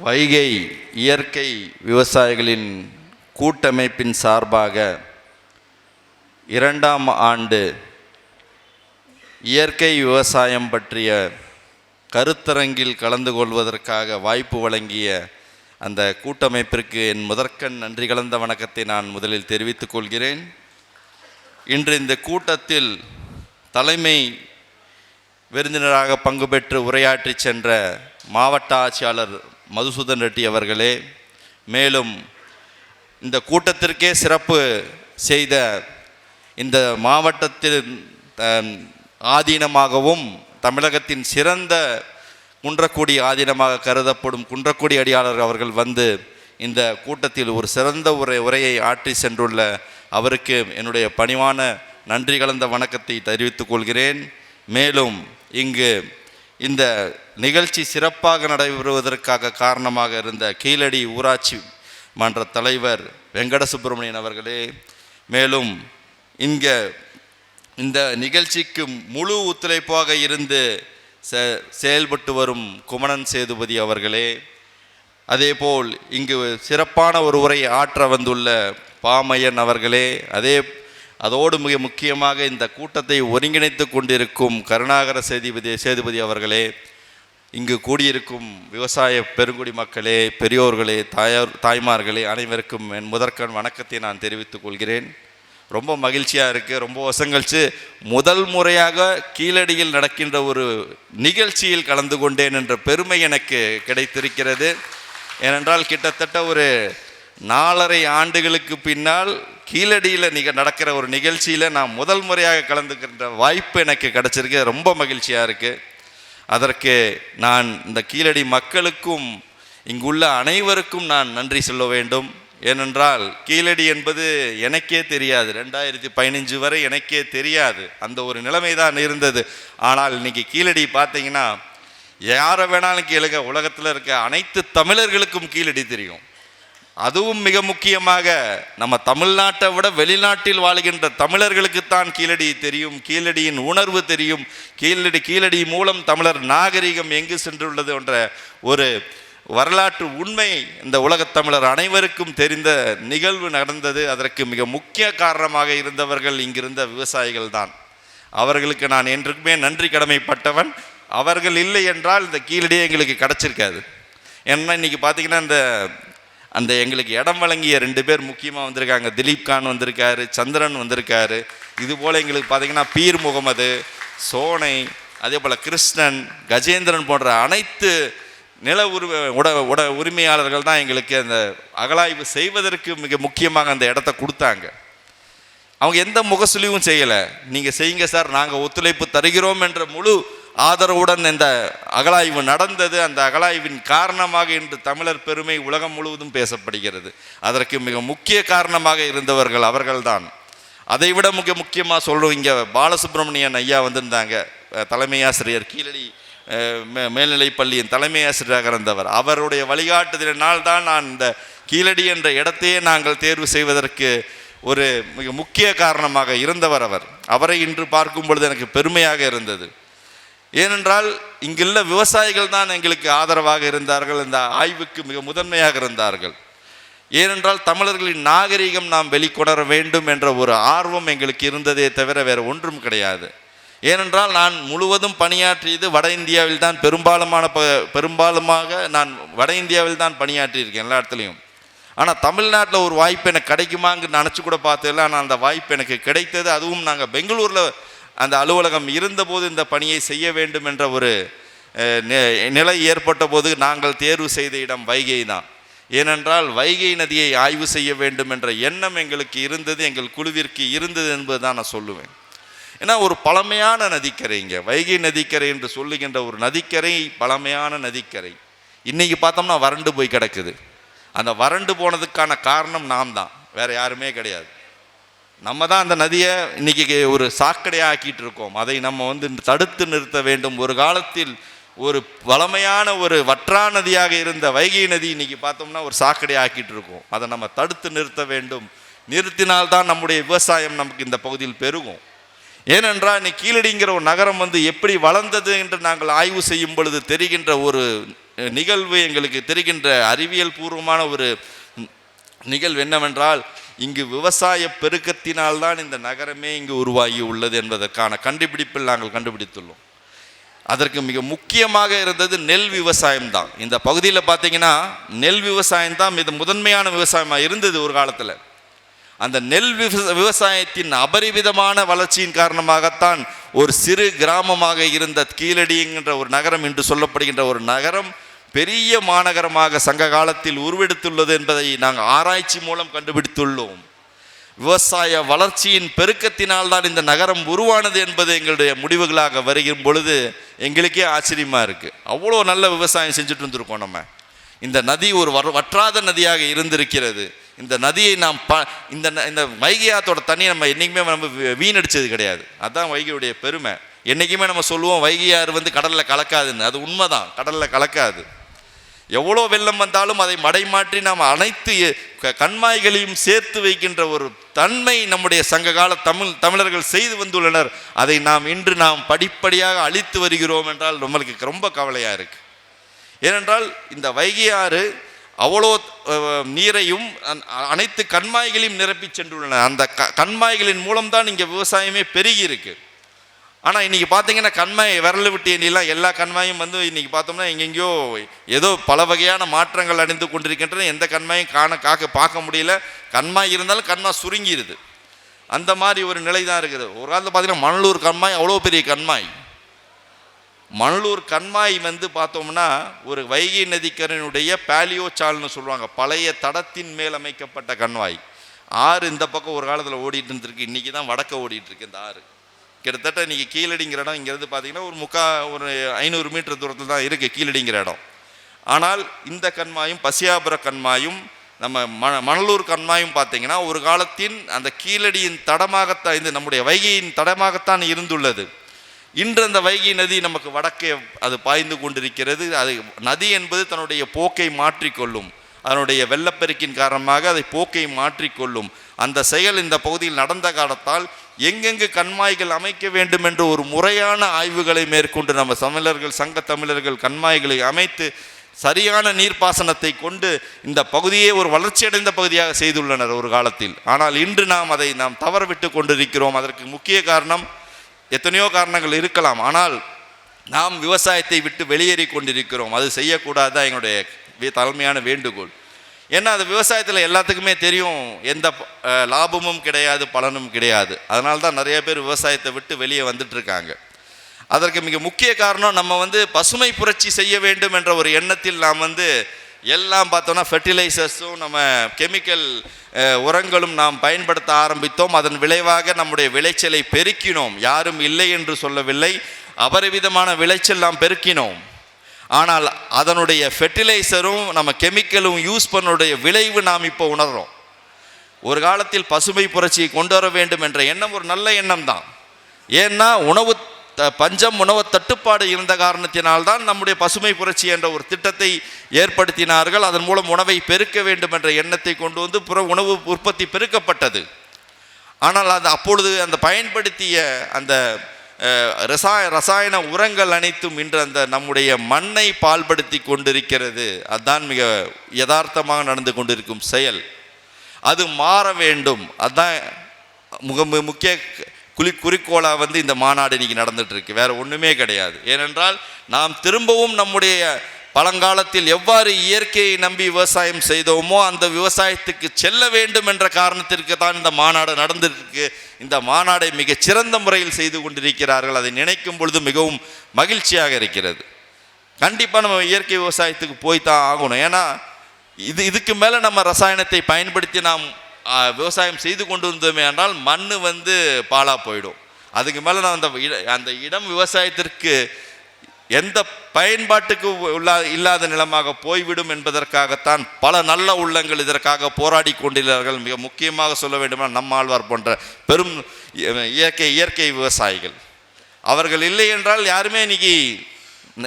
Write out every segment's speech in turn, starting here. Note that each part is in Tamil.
வைகை இயற்கை விவசாயிகளின் கூட்டமைப்பின் சார்பாக இரண்டாம் ஆண்டு இயற்கை விவசாயம் பற்றிய கருத்தரங்கில் கலந்து கொள்வதற்காக வாய்ப்பு வழங்கிய அந்த கூட்டமைப்பிற்கு என் முதற்கண் நன்றி கலந்த வணக்கத்தை நான் முதலில் தெரிவித்துக் கொள்கிறேன். இன்று இந்த கூட்டத்தில் தலைமை விருந்தினராக பங்கு பெற்று உரையாற்றி சென்ற மாவட்ட ஆட்சியாளர் மதுசூதன் ரெட்டி அவர்களே மேலும் இந்த கூட்டத்திற்கே சிறப்பு செய்த இந்த மாவட்டத்தின் ஆதீனமாகவும் தமிழகத்தின் சிறந்த குன்றக்குடி ஆதீனமாக கருதப்படும் குன்றக்குடி அடியாளர் அவர்கள் வந்து இந்த கூட்டத்தில் ஒரு சிறந்த உரை உரையை ஆற்றி சென்றுள்ள அவருக்கு என்னுடைய பணிவான நன்றி கலந்த வணக்கத்தை தெரிவித்துக் கொள்கிறேன். மேலும் இங்கு இந்த நிகழ்ச்சி சிறப்பாக நடைபெறுவதற்காக காரணமாக இருந்த கீழடி ஊராட்சி மன்ற தலைவர் வெங்கட சுப்பிரமணியன் அவர்களே மேலும் இங்கே இந்த நிகழ்ச்சிக்கு முழு ஒத்துழைப்பாக இருந்து செ செயல்பட்டு வரும் குமணன் சேதுபதி அவர்களே அதேபோல் இங்கு சிறப்பான ஒரு உரை ஆற்ற வந்துள்ள பாமையன் அவர்களே அதே அதோடு மிக முக்கியமாக இந்த கூட்டத்தை ஒருங்கிணைத்து கொண்டிருக்கும் கருணாகர சேதுபதி சேதுபதி அவர்களே இங்கு கூடியிருக்கும் விவசாய பெருங்குடி மக்களே பெரியோர்களே தாயார் தாய்மார்களே அனைவருக்கும் என் முதற்கண் வணக்கத்தை நான் தெரிவித்துக் கொள்கிறேன். ரொம்ப மகிழ்ச்சியாக இருக்குது ரொம்ப வருஷம் கழிச்சு முதல் முறையாக கீழடியில் நடக்கின்ற ஒரு நிகழ்ச்சியில் கலந்து கொண்டேன் என்ற பெருமை எனக்கு கிடைத்திருக்கிறது. ஏனென்றால் கிட்டத்தட்ட ஒரு நாலரை ஆண்டுகளுக்கு பின்னால் கீழடியில் நிக நடக்கிற ஒரு நிகழ்ச்சியில் நான் முதல் முறையாக கலந்துக்கின்ற வாய்ப்பு எனக்கு கிடச்சிருக்கு. ரொம்ப மகிழ்ச்சியாக இருக்குது அதற்கு நான் இந்த கீழடி மக்களுக்கும் இங்குள்ள அனைவருக்கும் நான் நன்றி சொல்ல வேண்டும். ஏனென்றால் கீழடி என்பது எனக்கே தெரியாது. ரெண்டாயிரத்தி பதினஞ்சு வரை எனக்கே தெரியாது. அந்த ஒரு நிலைமை தான் இருந்தது. ஆனால் இன்னைக்கு கீழடி பார்த்தீங்கன்னா யாரை வேணாலும் கேளுங்க உலகத்தில் இருக்க அனைத்து தமிழர்களுக்கும் கீழடி தெரியும். அதுவும் மிக முக்கியமாக நம்ம தமிழ்நாட்டை விட வெளிநாட்டில் வாழ்கின்ற தமிழர்களுக்குத்தான் கீழடி தெரியும் கீழடியின் உணர்வு தெரியும். கீழடி கீழடி மூலம் தமிழர் நாகரிகம் எங்கு சென்றுள்ளது என்ற ஒரு வரலாற்று உண்மை இந்த உலகத் தமிழர் அனைவருக்கும் தெரிந்த நிகழ்வு நடந்தது. அதற்கு மிக முக்கிய காரணமாக இருந்தவர்கள் இங்கிருந்த விவசாயிகள் தான். அவர்களுக்கு நான் என்றுக்குமே நன்றி கடமைப்பட்டவன். அவர்கள் இல்லை என்றால் இந்த கீழடியே எங்களுக்கு கிடச்சிருக்காது. ஏன்னா இன்றைக்கி பார்த்தீங்கன்னா இந்த அந்த எங்களுக்கு இடம் வழங்கிய ரெண்டு பேர் முக்கியமாக வந்திருக்காங்க. திலீப் கான் வந்திருக்காரு சந்திரன் வந்திருக்காரு. இது போல் எங்களுக்கு பார்த்தீங்கன்னா பீர் முகமது சோனை அதே போல் கிருஷ்ணன் கஜேந்திரன் போன்ற அனைத்து நில உரிமை உட உட உரிமையாளர்கள் தான் எங்களுக்கு அந்த அகலாய்வு செய்வதற்கு மிக முக்கியமாக அந்த இடத்த கொடுத்தாங்க. அவங்க எந்த முகசுலியும் செய்யலை. நீங்கள் செய்யுங்க சார் நாங்கள் ஒத்துழைப்பு தருகிறோம் என்ற முழு ஆதரவுடன் இந்த அகலாய்வு நடந்தது. அந்த அகலாய்வின் காரணமாக இன்று தமிழர் பெருமை உலகம் முழுவதும் பேசப்படுகிறது. அதற்கு மிக முக்கிய காரணமாக இருந்தவர்கள் அவர்கள்தான். அதை விட மிக முக்கியமாக சொல்கிறோம் இங்கே பாலசுப்ரமணியன் ஐயா வந்திருந்தாங்க. தலைமையாசிரியர் தலைமை ஆசிரியர் கீழடி மே- மேல்நிலைப் பள்ளியின் தலைமை ஆசிரியராக இருந்தவர். அவருடைய வழிகாட்டுதலினால் தான் நான் இந்த கீழடி என்ற இடத்தையே நாங்கள் தேர்வு செய்வதற்கு ஒரு மிக முக்கிய காரணமாக இருந்தவர் அவர். அவரை இன்று பார்க்கும் பொழுது எனக்கு பெருமையாக இருந்தது. ஏனென்றால் இங்குள்ள விவசாயிகள் தான் எங்களுக்கு ஆதரவாக இருந்தார்கள் இந்த ஆய்வுக்கு மிக முதன்மையாக இருந்தார்கள். ஏனென்றால் தமிழர்களின் நாகரிகம் நாம் வெளிக்கொணர வேண்டும் என்ற ஒரு ஆர்வம் எங்களுக்கு இருந்ததே தவிர வேறு ஒன்றும் கிடையாது. ஏனென்றால் நான் முழுவதும் பணியாற்றியது வட இந்தியாவில் தான் பெரும்பாலுமான ப பெரும்பாலுமாக நான் வட இந்தியாவில் தான் பணியாற்றியிருக்கேன் எல்லா இடத்துலையும். ஆனால் தமிழ்நாட்டில் ஒரு வாய்ப்பு எனக்கு கிடைக்குமாங்க நினச்சி கூட பார்த்ததில்ல. ஆனால் அந்த வாய்ப்பு எனக்கு கிடைத்தது. அதுவும் நாங்கள் பெங்களூரில் அந்த அலுவலகம் இருந்தபோது இந்த பணியை செய்ய வேண்டும் என்ற ஒரு நிலை ஏற்பட்ட போது நாங்கள் தேர்வு செய்த இடம் வைகை தான். ஏனென்றால் வைகை நதியை ஆய்வு செய்ய வேண்டும் என்ற எண்ணம் எங்களுக்கு இருந்தது எங்கள் குழுவிற்கு இருந்தது என்பது தான் நான் சொல்லுவேன். ஏன்னா ஒரு பழமையான நதிக்கரை இங்கே. வைகை நதிக்கரை என்று சொல்லுகின்ற ஒரு நதிக்கரை பழமையான நதிக்கரை. இன்றைக்கி பார்த்தோம்னா வறண்டு போய் கிடக்குது. அந்த வறண்டு போனதுக்கான காரணம் நாம் தான். வேறு யாருமே கிடையாது. நம்ம தான் அந்த நதியை இன்றைக்கி ஒரு சாக்கடையாக ஆக்கிட்டு இருக்கோம் அதை நம்ம வந்து தடுத்து நிறுத்த வேண்டும். ஒரு காலத்தில் ஒரு வளமையான ஒரு வற்றா நதியாக இருந்த வைகை நதி இன்னைக்கு பார்த்தோம்னா ஒரு சாக்கடை ஆக்கிட்டு இருக்கோம் அதை நம்ம தடுத்து நிறுத்த வேண்டும். நிறுத்தினால்தான் நம்முடைய விவசாயம் நமக்கு இந்த பகுதியில் பெருகும். ஏனென்றால் இன்னைக்கு கீழடிங்கிற ஒரு நகரம் வந்து எப்படி வளர்ந்தது என்று நாங்கள் ஆய்வு செய்யும் பொழுது தெரிகின்ற ஒரு நிகழ்வு எங்களுக்கு தெரிகின்ற அறிவியல் பூர்வமான ஒரு நிகழ்வு என்னவென்றால் இங்கு விவசாய பெருக்கத்தினால்தான் இந்த நகரமே இங்கு உருவாகி உள்ளது என்பதற்கான கண்டுபிடிப்பில் நாங்கள் கண்டுபிடித்துள்ளோம். அதற்கு மிக முக்கியமாக இருந்தது நெல் விவசாயம் தான். இந்த பகுதியில் பார்த்தீங்கன்னா நெல் விவசாயம் தான் மிக முதன்மையான விவசாயமாக இருந்தது ஒரு காலத்தில். அந்த நெல் விவசாயத்தின் அபரிவிதமான வளர்ச்சியின் காரணமாகத்தான் ஒரு சிறு கிராமமாக இருந்த கீழடிங்கிற ஒரு நகரம் என்று சொல்லப்படுகின்ற ஒரு நகரம் பெரிய மாநகரமாக சங்க காலத்தில் உருவெடுத்துள்ளது என்பதை நாங்கள் ஆராய்ச்சி மூலம் கண்டுபிடித்துள்ளோம். விவசாய வளர்ச்சியின் பெருக்கத்தினால் தான் இந்த நகரம் உருவானது என்பது எங்களுடைய முடிவுகளாக வருகிற பொழுது எங்களுக்கே ஆச்சரியமாக இருக்குது அவ்வளோ நல்ல விவசாயம் செஞ்சுட்டு இருந்திருக்கோம் நம்ம. இந்த நதி ஒரு வர- வற்றாத நதியாக இருந்திருக்கிறது. இந்த நதியை நாம் ப இந்த ந- இந்த வைகையாத்தோட தண்ணியை தண்ணி நம்ம என்றைக்குமே நம்ம வீணடிச்சது கிடையாது. அதான் வைகையுடைய பெருமை. என்றைக்குமே நம்ம சொல்லுவோம் வைகையார் வந்து கடலில் கலக்காதுன்னு. அது உண்மைதான். கடலில் கலக்காது. எவ்வளோ வெள்ளம் வந்தாலும் அதை மடைமாற்றி நாம் அனைத்து கண்மாய்களையும் சேர்த்து வைக்கின்ற ஒரு தன்மை நம்முடைய சங்ககால தமிழ் தமிழர்கள் செய்து வந்துள்ளனர். அதை நாம் இன்று நாம் படிப்படியாக அழித்து வருகிறோம் என்றால் நம்மளுக்கு ரொம்ப கவலையாக இருக்கு. ஏனென்றால் இந்த வைகை ஆறு அவ்வளோ நீரையும் அந்- அனைத்து கண்மாய்களையும் நிரப்பி சென்றுள்ளன. அந்த க கண்மாய்களின் மூலம்தான் இங்கே விவசாயமே பெருகி இருக்கு. ஆனால் இன்றைக்கி பார்த்தீங்கன்னா கண்மாய் விரல் விட்டு எண்ணிலாம் எல்லா கண்மாயும் வந்து இன்னைக்கு பார்த்தோம்னா எங்கெங்கேயோ ஏதோ பல வகையான மாற்றங்கள் அடைந்து கொண்டிருக்கின்றன. எந்த கண்மாயும் காண காக்க பார்க்க முடியல. கண்மாய் இருந்தாலும் கண்மாய் சுருங்கிடுது அந்த மாதிரி ஒரு நிலை தான் இருக்குது. ஒரு காலத்தில் பார்த்தீங்கன்னா மணலூர் கண்மாய் அவ்வளோ பெரிய கண்மாய் மணலூர் கண்மாய் வந்து பார்த்தோம்னா ஒரு வைகை நதிக்கரனுடைய பேலியோ சால்னு சொல்லுவாங்க. பழைய தடத்தின் மேல் அமைக்கப்பட்ட கண்மாய் ஆறு இந்த பக்கம் ஒரு காலத்தில் ஓடிட்டு இருந்திருக்கு. இன்னைக்கு தான் வடக்க ஓடிட்டு இருக்கு இந்த ஆறு. கிட்டத்தட்ட இன்றைக்கி கீழடிங்கிற இடம் இங்கேருந்து பார்த்தீங்கன்னா ஒரு முக்கா ஒரு ஐநூறு மீட்டர் தூரத்தில் தான் இருக்குது கீழடிங்கிற இடம். ஆனால் இந்த கண்மாயும் பசியாபுர கண்மாயும் நம்ம மண மணலூர் கண்மாயும் பார்த்தீங்கன்னா ஒரு காலத்தின் அந்த கீழடியின் தடமாகத்தான் இது நம்முடைய வைகையின் தடமாகத்தான் இருந்துள்ளது. இன்று அந்த வைகை நதி நமக்கு வடக்கே அது பாய்ந்து கொண்டிருக்கிறது. அது நதி என்பது தன்னுடைய போக்கை மாற்றிக்கொள்ளும். அதனுடைய வெள்ளப்பெருக்கின் காரணமாக அதை போக்கை மாற்றிக்கொள்ளும். அந்த செயல் இந்த பகுதியில் நடந்த காலத்தால் எங்கெங்கு கண்மாய்கள் அமைக்க வேண்டும் என்று ஒரு முறையான ஆய்வுகளை மேற்கொண்டு நம்ம தமிழர்கள் சங்க தமிழர்கள் கண்மாய்களை அமைத்து சரியான நீர்ப்பாசனத்தை கொண்டு இந்த பகுதியை ஒரு வளர்ச்சியடைந்த பகுதியாக செய்துள்ளனர் ஒரு காலத்தில். ஆனால் இன்று நாம் அதை நாம் தவறவிட்டு கொண்டிருக்கிறோம். அதற்கு முக்கிய காரணம் எத்தனையோ காரணங்கள் இருக்கலாம். ஆனால் நாம் விவசாயத்தை விட்டு வெளியேறி கொண்டிருக்கிறோம். அது செய்யக்கூடாது தான் எங்களுடைய தலைமையான வேண்டுகோள். ஏன்னா அது விவசாயத்தில் எல்லாத்துக்குமே தெரியும். எந்த லாபமும் கிடையாது பலனும் கிடையாது. அதனால தான் நிறைய பேர் விவசாயத்தை விட்டு வெளியே வந்துட்டுருக்காங்க. அதற்கு மிக முக்கிய காரணம் நம்ம வந்து பசுமை புரட்சி செய்ய வேண்டும் என்ற ஒரு எண்ணத்தில் நாம் வந்து எல்லாம் பார்த்தோன்னா ஃபெர்டிலைசர்ஸும் நம்ம கெமிக்கல் உரங்களும் நாம் பயன்படுத்த ஆரம்பித்தோம். அதன் விளைவாக நம்முடைய விளைச்சலை பெருக்கினோம். யாரும் இல்லை என்று சொல்லவில்லை. அபரிவிதமான விளைச்சல் நாம் பெருக்கினோம். ஆனால் அதனுடைய ஃபெர்டிலைசரும் நம்ம கெமிக்கலும் யூஸ் பண்ணுடைய விளைவு நாம் இப்போ உணர்றோம். ஒரு காலத்தில் பசுமை புரட்சியை கொண்டு வர வேண்டும் என்ற எண்ணம் ஒரு நல்ல எண்ணம் தான். ஏன்னா உணவு த- பஞ்சம் உணவு தட்டுப்பாடு இருந்த காரணத்தினால்தான் நம்முடைய பசுமை புரட்சி என்ற ஒரு திட்டத்தை ஏற்படுத்தினார்கள். அதன் மூலம் உணவை பெருக்க வேண்டும் என்ற எண்ணத்தை கொண்டு வந்து புற உணவு உற்பத்தி பெருக்கப்பட்டது. ஆனால் அது அப்பொழுது அந்த பயன்படுத்திய அந்த ரசாய ரசாயன உரங்கள் அனைத்தும் இன்று அந்த நம்முடைய மண்ணை பால்படுத்தி கொண்டிருக்கிறது. அதுதான் மிக யதார்த்தமாக நடந்து கொண்டிருக்கும் செயல். அது மாற வேண்டும். அதுதான் முக முக்கிய குளி குறிக்கோளாக வந்து இந்த மாநாடு இன்றைக்கி நடந்துகிட்ருக்கு வேறு ஒன்றுமே கிடையாது. ஏனென்றால் நாம் திரும்பவும் நம்முடைய பழங்காலத்தில் எவ்வாறு இயற்கையை நம்பி விவசாயம் செய்தோமோ அந்த விவசாயத்துக்கு செல்ல வேண்டும் என்ற காரணத்திற்கு தான் இந்த மாநாடு நடந்திருக்கு. இந்த மாநாடை மிகச் சிறந்த முறையில் செய்து கொண்டிருக்கிறார்கள். அதை நினைக்கும் பொழுது மிகவும் மகிழ்ச்சியாக இருக்கிறது. கண்டிப்பாக நம்ம இயற்கை விவசாயத்துக்கு போய் தான் ஆகணும். ஏன்னா இது இதுக்கு மேலே நம்ம ரசாயனத்தை பயன்படுத்தி நாம் விவசாயம் செய்து கொண்டு வந்தோமே என்றால் மண் வந்து பாலாக போயிடும். அதுக்கு மேலே நான் அந்த அந்த இடம் விவசாயத்திற்கு எந்த பயன்பாட்டுக்கு உள்ளா இல்லாத நிலமாக போய்விடும் என்பதற்காகத்தான் பல நல்ல உள்ளங்கள் இதற்காக போராடி கொண்டுள்ளார்கள் மிக முக்கியமாக சொல்ல வேண்டுமென்றால் நம்மாழ்வார் போன்ற பெரும் இயற்கை இயற்கை விவசாயிகள். அவர்கள் இல்லை என்றால் யாருமே இன்னைக்கு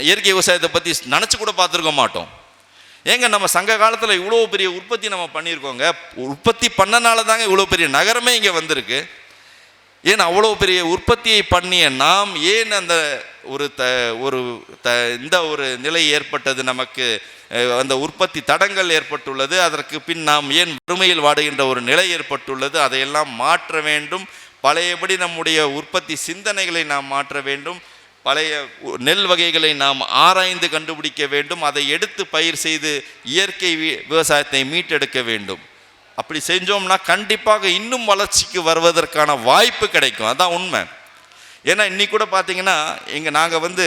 இயற்கை விவசாயத்தை பற்றி நினச்சி கூட பார்த்துருக்க மாட்டோம். ஏங்க நம்ம சங்க காலத்தில் இவ்வளோ பெரிய உற்பத்தி நம்ம பண்ணியிருக்கோங்க. உற்பத்தி பண்ணனால தாங்க இவ்வளோ பெரிய நகரமே இங்கே வந்திருக்கு. ஏன் அவ்வளோ பெரிய உற்பத்தியை பண்ணிய நாம் ஏன் அந்த ஒரு த ஒரு த இந்த ஒரு நிலை ஏற்பட்டது நமக்கு? அந்த உற்பத்தி தடங்கள் ஏற்பட்டுள்ளது. அதற்கு பின் நாம் ஏன் வறுமையில் வாடுகின்ற ஒரு நிலை ஏற்பட்டுள்ளது? அதையெல்லாம் மாற்ற வேண்டும். பழையபடி நம்முடைய உற்பத்தி சிந்தனைகளை நாம் மாற்ற வேண்டும். பழைய உ- நெல் வகைகளை நாம் ஆராய்ந்து கண்டுபிடிக்க வேண்டும். அதை எடுத்து பயிர் செய்து இயற்கை வி- விவசாயத்தை மீட்டெடுக்க வேண்டும். அப்படி செஞ்சோம்னா கண்டிப்பாக இன்னும் வளர்ச்சிக்கு வருவதற்கான வாய்ப்பு கிடைக்கும். அதான் உண்மை. ஏன்னா இன்னி கூட பார்த்தீங்கன்னா இங்கே நாங்கள் வந்து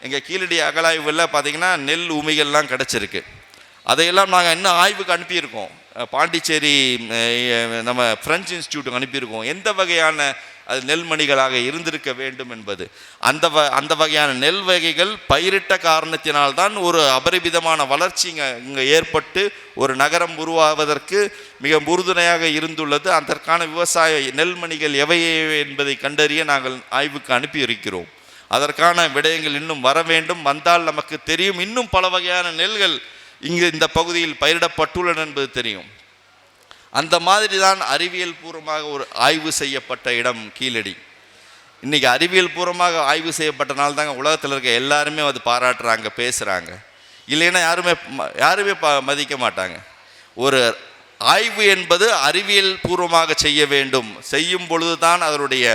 எங்கள் கீழடி அகலாய்வில் பார்த்தீங்கன்னா நெல் உமிகள்லாம் கிடச்சிருக்கு. அதையெல்லாம் நாங்கள் இன்னும் ஆய்வுக்கு அனுப்பியிருக்கோம். பாண்டிச்சேரி நம்ம ஃப்ரெஞ்ச் இன்ஸ்டியூட்டுக்கு அனுப்பியிருக்கோம். எந்த வகையான அது நெல்மணிகளாக இருந்திருக்க வேண்டும் என்பது. அந்த வ அந்த வகையான நெல் வகைகள் பயிரிட்ட காரணத்தினால்தான் ஒரு அபரிமிதமான வளர்ச்சி இங்கே இங்கே ஏற்பட்டு ஒரு நகரம் உருவாவதற்கு மிக உறுதுணையாக இருந்துள்ளது. அதற்கான விவசாய நெல்மணிகள் எவையே என்பதை கண்டறிய நாங்கள் ஆய்வுக்கு அனுப்பி இருக்கிறோம் அதற்கான விடயங்கள் இன்னும் வர வேண்டும். வந்தால் நமக்கு தெரியும். இன்னும் பல வகையான நெல்கள் இங்கு இந்த பகுதியில் பயிரிடப்பட்டுள்ளன என்பது தெரியும். அந்த மாதிரி தான் அறிவியல் பூர்வமாக ஒரு ஆய்வு செய்யப்பட்ட இடம் கீழடி. இன்றைக்கி அறிவியல் பூர்வமாக ஆய்வு செய்யப்பட்டனால தாங்க உலகத்தில் இருக்க எல்லாருமே அது பாராட்டுறாங்க பேசுகிறாங்க இல்லைன்னா யாருமே யாருமே ப மதிக்க மாட்டாங்க. ஒரு ஆய்வு என்பது அறிவியல் பூர்வமாக செய்ய வேண்டும். செய்யும் பொழுது தான் அதனுடைய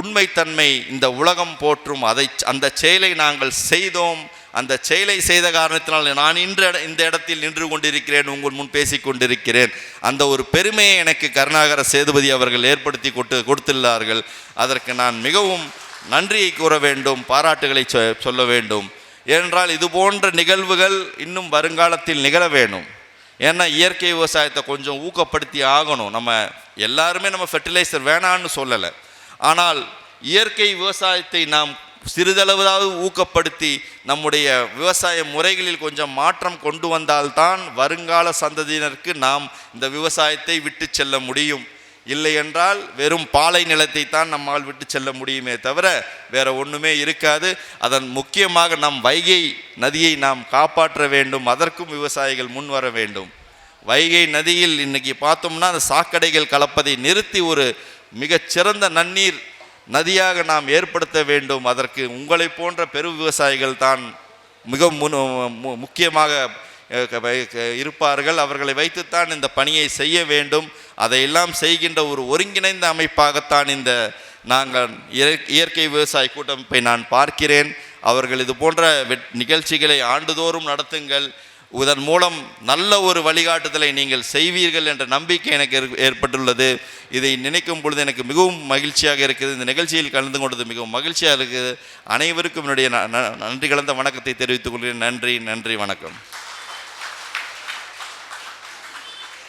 உண்மைத்தன்மை இந்த உலகம் போற்றும். அதை அந்த செயலை நாங்கள் செய்தோம். அந்த செயலை செய்த காரணத்தினால் நான் இன்று இந்த இடத்தில் நின்று கொண்டிருக்கிறேன் உங்கள் முன் பேசிக் கொண்டிருக்கிறேன். அந்த ஒரு பெருமையை எனக்கு கருணாகர சேதுபதி அவர்கள் ஏற்படுத்தி கொட்டு கொடுத்துள்ளார்கள். அதற்கு நான் மிகவும் நன்றியை கூற வேண்டும் பாராட்டுகளை சொ- சொல்ல வேண்டும். ஏனென்றால் இது போன்ற நிகழ்வுகள் இன்னும் வருங்காலத்தில் நிகழ வேணும். ஏன்னா இயற்கை விவசாயத்தை கொஞ்சம் ஊக்கப்படுத்தி ஆகணும். நம்ம எல்லாருமே நம்ம ஃபெர்டிலைசர் வேணான்னு சொல்லலை. ஆனால் இயற்கை விவசாயத்தை நாம் சிறிதளவுதாவது ஊக்கப்படுத்தி நம்முடைய விவசாய முறைகளில் கொஞ்சம் மாற்றம் கொண்டு வந்தால்தான் வருங்கால சந்ததியினருக்கு நாம் இந்த விவசாயத்தை விட்டு செல்ல முடியும். இல்லை என்றால் வெறும் பாலை நிலத்தை தான் நம்மால் விட்டு செல்ல முடியுமே தவிர வேற ஒன்றுமே இருக்காது. அதன் முக்கியமாக நம் வைகை நதியை நாம் காப்பாற்ற வேண்டும். அதற்கும் விவசாயிகள் முன் வர வேண்டும். வைகை நதியில் இன்னைக்கு பார்த்தோம்னா அந்த சாக்கடைகள் கலப்பதை நிறுத்தி ஒரு மிகச்சிறந்த நன்னீர் நதியாக நாம் ஏற்படுத்த வேண்டும். அதற்கு உங்களைப் போன்ற பெரு விவசாயிகள் தான் மிக மு- முக்கியமாக இருப்பார்கள். அவர்களை வைத்துத்தான் இந்த பணியை செய்ய வேண்டும். அதையெல்லாம் செய்கின்ற ஒரு ஒருங்கிணைந்த அமைப்பாகத்தான் இந்த நாங்கள் இயற்கை விவசாய கூட்டமைப்பை நான் பார்க்கிறேன். அவர்கள் இது போன்ற வெட்- நிகழ்ச்சிகளை ஆண்டுதோறும் நடத்துங்கள். இதன் மூலம் நல்ல ஒரு வழிகாட்டுதலை நீங்கள் செய்வீர்கள் என்ற நம்பிக்கை எனக்கு ஏற்பட்டுள்ளது. இதை நினைக்கும் பொழுது எனக்கு மிகவும் மகிழ்ச்சியாக இருக்குது இந்த நிகழ்ச்சியில் கலந்து கொண்டது மிகவும் மகிழ்ச்சியாக இருக்குது. அனைவருக்கும் என்னுடைய ந- ந- நன்றி கலந்த வணக்கத்தை தெரிவித்துக் கொள்கிறேன். நன்றி நன்றி வணக்கம்.